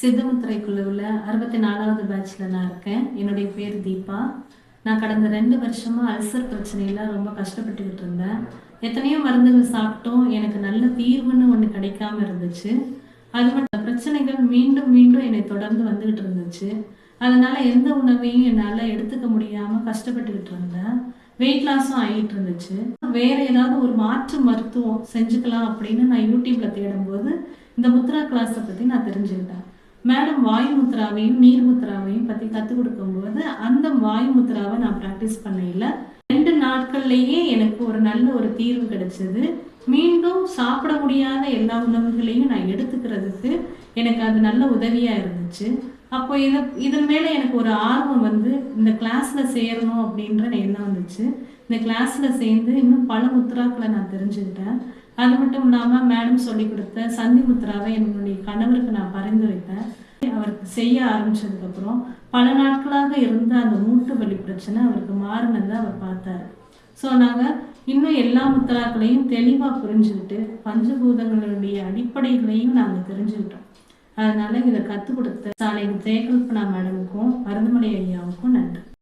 சித்தமுத்திரை குழுவில் அறுபத்தி நாலாவது பேட்ச்ல நான் இருக்கேன். என்னுடைய பேர் தீபா. நான் கடந்த ரெண்டு வருஷமா அல்சர் பிரச்சனையில ரொம்ப கஷ்டப்பட்டுக்கிட்டு இருந்தேன். எத்தனையோ மருந்துகள் சாப்பிட்டோம். எனக்கு நல்ல தீர்வுன்னு ஒன்று கிடைக்காம இருந்துச்சு. அது மட்டும் பிரச்சனைகள் மீண்டும் மீண்டும் என்னை தொடர்ந்து வந்துகிட்டு இருந்துச்சு. அதனால எந்த உணவையும் என்னால் எடுத்துக்க முடியாம கஷ்டப்பட்டுக்கிட்டு இருந்தேன். வெயிட் லாஸும் ஆகிட்டு இருந்துச்சு. வேற ஏதாவது ஒரு மாற்று மருத்துவம் செஞ்சுக்கலாம் அப்படின்னு நான் யூடியூப்ல தேடும்போது இந்த முத்ரா கிளாஸை பத்தி நான் தெரிஞ்சுக்கிட்டேன். மேடம் வாயு முத்ராவையும் நீர் முத்ராவையும் பத்தி கற்றுக் கொடுக்கும்போது அந்த வாயு முத்ராவை நான் ப்ராக்டிஸ் பண்ணையில் ரெண்டு நாட்கள்லயே எனக்கு ஒரு நல்ல ஒரு தீர்வு கிடைச்சது. மீண்டும் சாப்பிட முடியாத எல்லா உணவுகளையும் நான் எடுத்துக்கிறதுக்கு எனக்கு அது நல்ல உதவியா இருந்துச்சு. அப்போ இது இதன் மேலே எனக்கு ஒரு ஆர்வம் வந்து இந்த கிளாஸில் சேரணும் அப்படின்ற எண்ணம் வந்துச்சு. இந்த கிளாஸில் சேர்ந்து இன்னும் பல முத்ராக்களை நான் தெரிஞ்சுக்கிட்டேன். அது மட்டும் இல்லாமல் மேடம் சொல்லி கொடுத்த சந்தி முத்ராவை என்னுடைய கணவருக்கு நான் பரிந்துரைத்தேன். அவருக்கு செய்ய ஆரம்பித்ததுக்கப்புறம் பல நாட்களாக இருந்த அந்த மூட்டு வலி பிரச்சனை அவருக்கு மாறினதை அவர் பார்த்தாரு. ஸோ நாங்கள் இன்னும் எல்லா முத்ராக்களையும் தெளிவாக புரிஞ்சுக்கிட்டு பஞ்சபூதங்களுடைய அடிப்படைகளையும் நாங்கள் தெரிஞ்சுக்கிட்டோம். அதனால இதை கற்றுக் கொடுத்த சாலை ஜெயகல்பனா மேடமுக்கும் மருந்துமணி ஐயாவுக்கும் நன்றி.